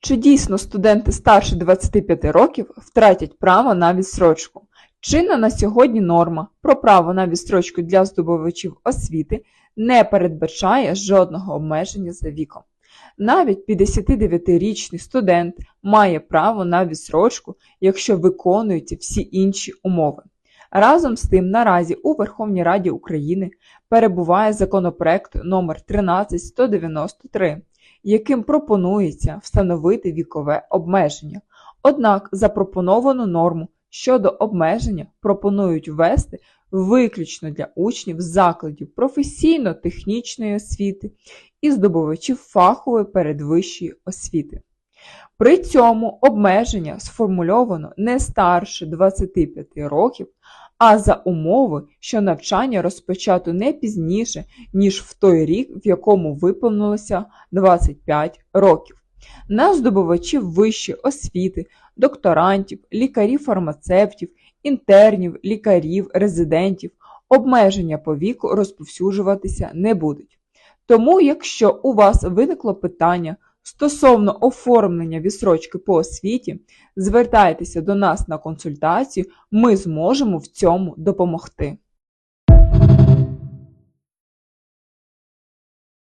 Чи дійсно студенти старше 25 років втратять право на відстрочку? Чинна на сьогодні норма про право на відстрочку для здобувачів освіти не передбачає жодного обмеження за віком. Навіть 59-річний студент має право на відстрочку, якщо виконуються всі інші умови. Разом з тим, наразі у Верховній Раді України перебуває законопроект номер 13193, яким пропонується встановити вікове обмеження. Однак запропоновану норму щодо обмеження пропонують ввести виключно для учнів закладів професійно-технічної освіти і здобувачів фахової передвищої освіти. При цьому обмеження сформульовано не старше 25 років, а за умови, що навчання розпочато не пізніше, ніж в той рік, в якому виповнилося 25 років. На здобувачів вищої освіти, докторантів, лікарів-фармацевтів, інтернів, лікарів, резидентів обмеження по віку розповсюджуватися не будуть. Тому, якщо у вас виникло питання стосовно оформлення відсрочки по освіті, звертайтеся до нас на консультацію, ми зможемо в цьому допомогти.